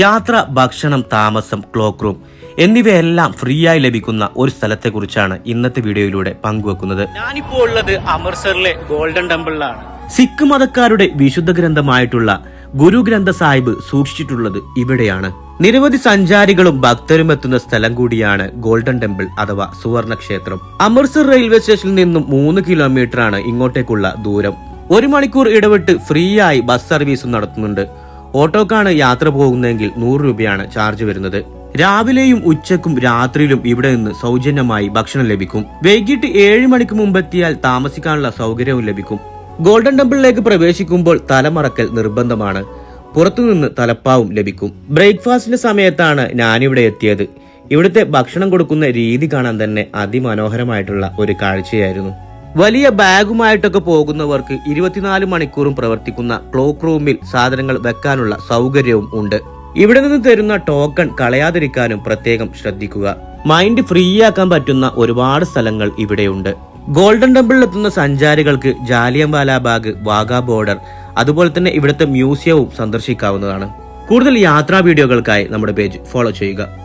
യാത്ര ഭക്ഷണം താമസം ക്ലോക്ക് റൂം എന്നിവയെല്ലാം ഫ്രീ ആയി ലഭിക്കുന്ന ഒരു സ്ഥലത്തെക്കുറിച്ചാണ് ഇന്നത്തെ വീഡിയോയിലൂടെ പങ്കുവെക്കുന്നത്. ഞാനിപ്പോൾ ഉള്ളത് അമൃത്സറിലെ ഗോൾഡൻ ടെമ്പിളിലാണ്. സിഖ് മതക്കാരുടെ വിശുദ്ധ ഗ്രന്ഥമായിട്ടുള്ള ഗുരു ഗ്രന്ഥ സാഹിബ് സൂക്ഷിച്ചിട്ടുള്ളത് ഇവിടെയാണ്. നിരവധി സഞ്ചാരികളും ഭക്തരും എത്തുന്ന സ്ഥലം കൂടിയാണ് ഗോൾഡൻ ടെമ്പിൾ അഥവാ സുവർണ ക്ഷേത്രം അമൃത്സർ റെയിൽവേ സ്റ്റേഷനിൽ നിന്നും മൂന്ന് കിലോമീറ്റർ ആണ് ഇങ്ങോട്ടേക്കുള്ള ദൂരം. ഒരു മണിക്കൂർ ഇടവിട്ട് ഫ്രീ ആയി ബസ് സർവീസും നടത്തുന്നുണ്ട്. ഓട്ടോക്കാണ് യാത്ര പോകുന്നതെങ്കിൽ നൂറ് രൂപയാണ് ചാർജ് വരുന്നത്. രാവിലെയും ഉച്ചക്കും രാത്രിയിലും ഇവിടെ നിന്ന് സൗജന്യമായി ഭക്ഷണം ലഭിക്കും. വൈകിട്ട് ഏഴ് മണിക്ക് മുമ്പെത്തിയാൽ താമസിക്കാനുള്ള സൗകര്യവും ലഭിക്കും. ഗോൾഡൻ ടെമ്പിളിലേക്ക് പ്രവേശിക്കുമ്പോൾ തലമറക്കൽ നിർബന്ധമാണ്. പുറത്തുനിന്ന് തലപ്പാവും ലഭിക്കും. ബ്രേക്ക്ഫാസ്റ്റിന്റെ സമയത്താണ് ഞാനിവിടെ എത്തിയത്. ഇവിടുത്തെ ഭക്ഷണം കൊടുക്കുന്ന രീതി കാണാൻ തന്നെ അതിമനോഹരമായിട്ടുള്ള ഒരു കാഴ്ചയായിരുന്നു. വലിയ ബാഗുമായിട്ടൊക്കെ പോകുന്നവർക്ക് ഇരുപത്തിനാല് മണിക്കൂറും പ്രവർത്തിക്കുന്ന ക്ലോക്ക് റൂമിൽ സാധനങ്ങൾ വെക്കാനുള്ള സൗകര്യവും ഉണ്ട്. ഇവിടെ നിന്ന് തരുന്ന ടോക്കൺ കളയാതിരിക്കാനും പ്രത്യേകം ശ്രദ്ധിക്കുക. മൈൻഡ് ഫ്രീ ആക്കാൻ പറ്റുന്ന ഒരുപാട് സ്ഥലങ്ങൾ ഇവിടെയുണ്ട്. ഗോൾഡൻ ടെമ്പിളിൽ എത്തുന്ന സഞ്ചാരികൾക്ക് ജാലിയംവാല ബാഗ് വാഗ ബോർഡർ അതുപോലെ തന്നെ ഇവിടുത്തെ മ്യൂസിയവും സന്ദർശിക്കാവുന്നതാണ്. കൂടുതൽ യാത്രാ വീഡിയോകൾക്കായി നമ്മുടെ പേജ് ഫോളോ ചെയ്യുക.